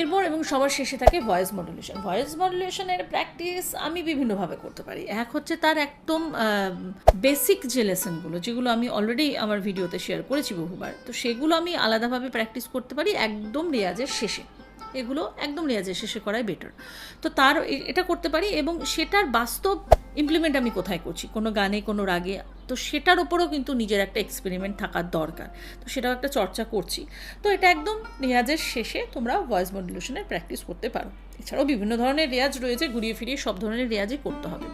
এরপর এবং সবার শেষে থাকে ভয়েস মডুলেশন ভয়েস মডুলেশনের প্র্যাকটিস আমি বিভিন্নভাবে করতে পারি। এক হচ্ছে তার একদম বেসিক যে লেসনগুলো যেগুলো আমি অলরেডি আমার ভিডিওতে শেয়ার করেছি বহুবার, তো সেগুলো আমি আলাদাভাবে প্র্যাকটিস করতে পারি একদম রেয়াজের শেষে। এগুলো একদম রেয়াজের শেষে করাই বেটার তো তার এটা করতে পারি এবং সেটার বাস্তব ইমপ্লিমেন্ট আমি কোথায় করছি? কোনো গানে, কোনো রাগে তো সেটার ওপরও কিন্তু নিজের একটা এক্সপেরিমেন্ট থাকার দরকার। তো সেটাও একটা চর্চা করছি। তো এটা একদম রেয়াজের শেষে তোমরা ভয়েস মডুলেশনের প্র্যাকটিস করতে পারো। এছাড়াও বিভিন্ন ধরনের রেয়াজ রয়েছে, ঘুরিয়ে ফিরিয়ে সব ধরনের রেয়াজই করতে হবে।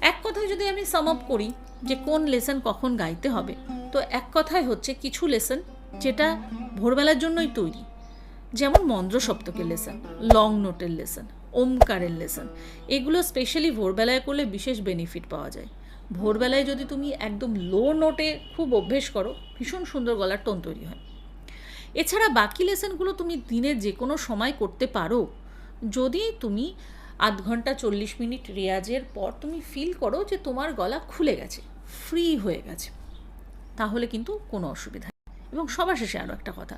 এক কথায় যদি আমি সাম আপ করি যে কোন লেসন কখন গাইতে হবে, তো এক কথায় হচ্ছে কিছু লেসন যেটা ভোরবেলার জন্যই তৈরি। যেমন মন্দ্র সপ্তকের লেসন লং নোটের লেসন ওমকারের লেসন এগুলো স্পেশালি ভোরবেলায় করলে বিশেষ বেনিফিট পাওয়া যায়। ভোরবেলায় যদি তুমি একদম লো নোটে খুব অভ্যেস করো, ভীষণ সুন্দর গলার টোন তৈরি হয়। এছাড়া বাকি লেসনগুলো তুমি দিনের যে কোনো সময় করতে পারো। যদি তুমি আধ ঘণ্টা চল্লিশ মিনিট রেয়াজের পর তুমি ফিল করো যে তোমার গলা খুলে গেছে ফ্রি হয়ে গেছে, তাহলে কিন্তু কোনো অসুবিধা এবং সবার শেষে আরও একটা কথা,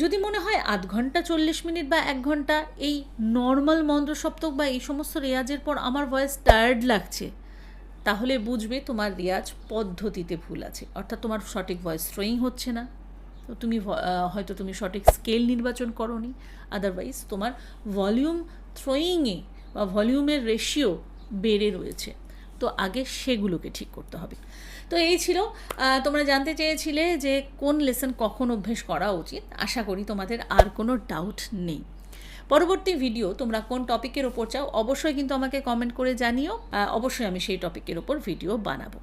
যদি মনে হয় আধ ঘণ্টা চল্লিশ মিনিট বা এক ঘণ্টা এই নর্মাল মন্ত্র সপ্তক বা এই সমস্ত রেয়াজের পর আমার ভয়েস টায়ার্ড লাগছে তাহলে বুঝবে তোমার রেয়াজ পদ্ধতিতে ভুল আছে। অর্থাৎ তোমার সঠিক ভয়েস থ্রোয়িং হচ্ছে না। তো তুমি হয়তো তুমি সঠিক স্কেল নির্বাচন করনি। আদারওয়াইজ তোমার ভলিউম থ্রোয়িংয়ে বা ভলিউমের রেশিও বেড়ে রয়েছে। তো আগে সেগুলোকে ঠিক করতে হবে। তো এই ছিল তোমরা জানতে চেয়েছিলে যে কোন লেসন কখন অভ্যেস করা উচিত। আশা করি তোমাদের আর কোনো ডাউট নেই। পরবর্তী ভিডিও তোমরা কোন টপিকের ওপর চাও, অবশ্যই কিন্তু আমাকে কমেন্ট করে জানিও। অবশ্যই আমি সেই টপিকের ওপর ভিডিও বানাবো।